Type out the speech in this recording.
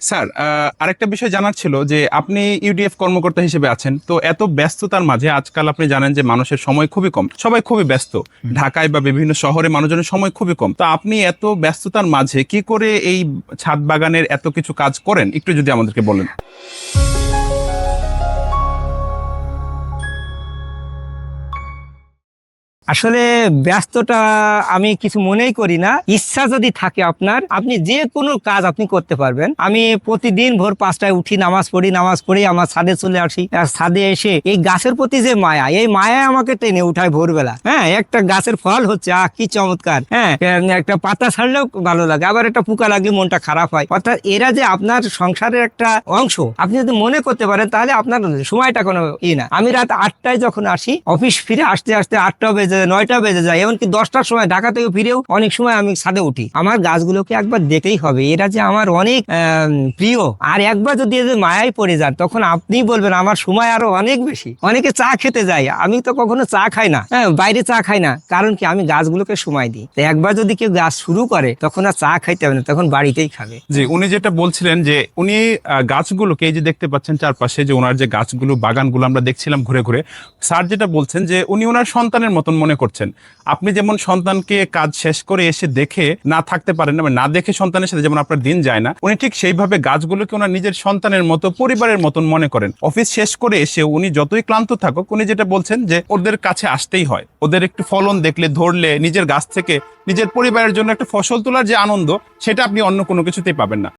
Sir আরেকটা বিষয় জানার ছিল যে আপনি ইউডিএফ কর্মকর্তা হিসেবে আছেন তো এত ব্যস্ততার মাঝে আজকাল আপনি জানেন যে মানুষের সময় খুবই কম সবাই খুবই ব্যস্ত। ঢাকায় বা বিভিন্ন শহরে মানুষজনের সময় খুবই কম। তো আপনি এত ব্যস্ততার মাঝে কি করে এই ছাদ বাগানের এত কিছু কাজ করেন? একটু যদি আমাদেরকে বলেন। আসলে ব্যস্ততা আমি কিছু মনেই করি না। ইচ্ছা যদি থাকে আপনার, আপনি যে কোনো কাজ আপনি করতে পারবেন। আমি প্রতিদিন ভোর পাঁচটায় উঠি, নামাজ পড়ি নামাজ পড়ি আমার ছাদে চলে আসি। ছাদে এসে এই গাছের প্রতি যে মায়া, এই মায়া আমাকে টেনে উঠায় ভোরবেলা। হ্যাঁ একটা গাছের ফল হচ্ছে, আহ, কি চমৎকার। হ্যাঁ একটা পাতা ছাড়লেও ভালো লাগে, আবার একটা পোকা লাগলে মনটা খারাপ হয়। অর্থাৎ এরা যে আপনার সংসারের একটা অংশ, আপনি যদি মনে করতে পারেন, তাহলে আপনার সময়টা কোনো ই না। আমি রাত আটটায় যখন আসি, অফিস ফিরে আসতে আসতে আটটা বেজে নয়টা বেজে যায়, এমনকি দশটার সময় ঢাকা থেকে ফিরেও অনেক সময় আমি ছাদে উঠি। আমার গাছগুলোকে একবার দেখতেই হবে, এরা যে আমার অনেক প্রিয়। আর একবার যদি এদের মায়ায় পড়ে যান, তখন আপনি বলবেন, আমার সময় আরও অনেক বেশি। অনেকে চা খেতে যায়, আমি তো কখনো চা খাই না। হ্যাঁ বাইরে চা খাই না, কারণ কি? আমি গাছগুলোকে সময় দিই। তো একবার যদি কেউ গাছ শুরু করে, তখন আর চা খাইতে হবে না, তখন বাড়িতেই খাবে। জি, উনি যেটা বলছিলেন যে, উনি গাছগুলোকে এই যে দেখতে পাচ্ছেন চারপাশে যে ওনার যে গাছগুলো, বাগানগুলো আমরা দেখছিলাম ঘুরে ঘুরে, স্যার যেটা বলছেন যে, উনি ওনার সন্তানের মতন মনে করছেন। আপনি যেমন সন্তানকে কাজ শেষ করে এসে দেখে না থাকতে পারেন না না দেখে সন্তানের সাথে যেমন আপনার দিন যায় না, উনি ঠিক সেইভাবে গাছগুলোকে ওনার নিজের সন্তানের মতো, পরিবারের মতন মনে করেন। অফিস শেষ করে এসে উনি যতই ক্লান্ত থাকুক, উনি যেটা বলছেন যে ওদের কাছে আসতেই হয়। ওদের একটু ফলন দেখলে, ধরলে, নিজের গাছ থেকে নিজের পরিবারের জন্য একটা ফসল তোলার যে আনন্দ, সেটা আপনি অন্য কোনো কিছুতেই পাবেন না।